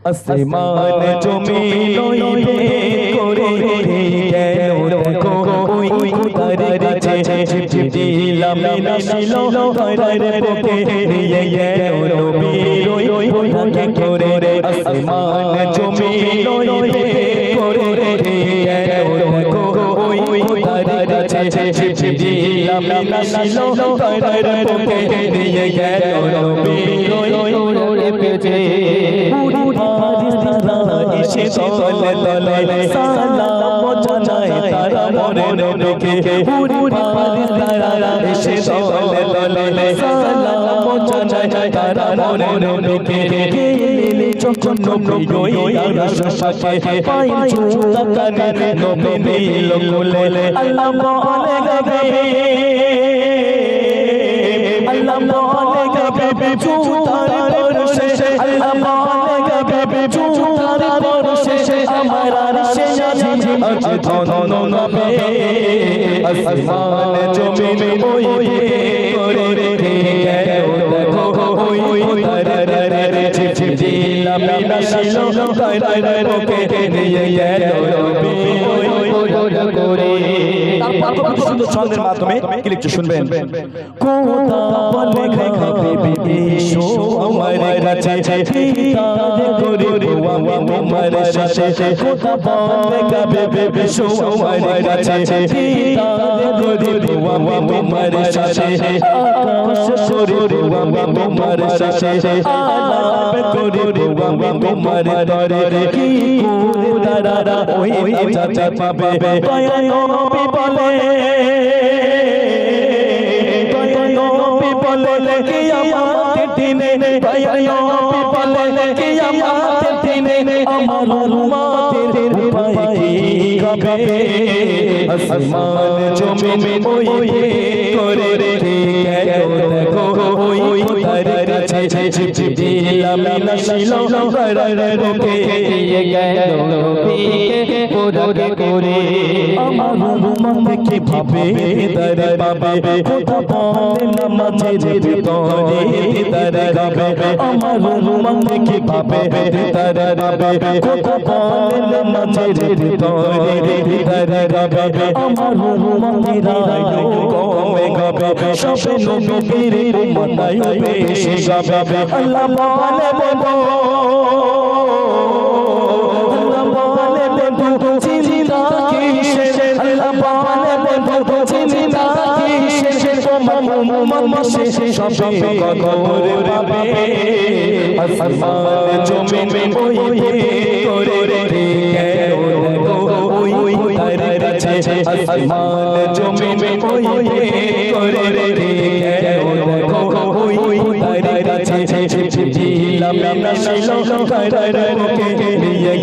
আসমান জমি লইবে করে গেল দেখো ওই খোদার কাছে দিলাম নাসিল তারার পকে নিয়ে গেল নবীর ওই খোদাকে করে আসমান জমি লইবে করে গেল দেখো ওই খোদার কাছে দিলাম নাসিল তারার পকে নিয়ে গেল নবীর ওই খোদার পেছে পুরি ফারিস্তারা এসে দলে দলে সালাম জানায় তারা মনে নবীকে পুরি ফারিস্তারা এসে দলে দলে সালাম জানায় তারা মনে নবীকে যখন নবী ওই আশাকে পাই চুতা কানে নবী নীল কোলে। আল্লাহ বলে গবে আল্লাহ বলে গবে চুতার আসমান সুন্দর ছন্দের মাধ্যমে শুনবেন? কোথা কাছে ফিতারে করে আমি তোমার সাথে কোথা বলে খাবে বিদেশো আমার কাছে ফিতারে করে আমি তোমার সাথে আকাশ করে আমি তোমার সাথে আলাপ করে আমি তোমার দরে কি করে তারা ওই চাচা পাবে দয়া নবী বলে দয়ানবী বলে কি আমাদের দিনে দয়ানবী বলে কি আমাদের দিনে আমার উম্মতের উপায় কি হবে আসমান জমিন ওই করে দেখো পুরো করে আমার উম্মত কি ভাবে। দর পাবে খোদা বলে নামাজের ভিতরে দর রবে আমার উম্মত কি ভাবে। দর রবে খোদা বলে নামাজের ভিতরে দর রবে আমার উম্মতেরা কমে গবে সবে নবীর উম্মতায় বেশি গবে আল্লাহ বলে বলো চিন্তা কিসে তোমার মুহাম্মদ সে সবে কবর পাবে আসমান জমিন ওই করে ওই তার কাছে আসমান জমিন ওই করে তার কাছে দিলাম নাসিল তার মুখে নিয়ে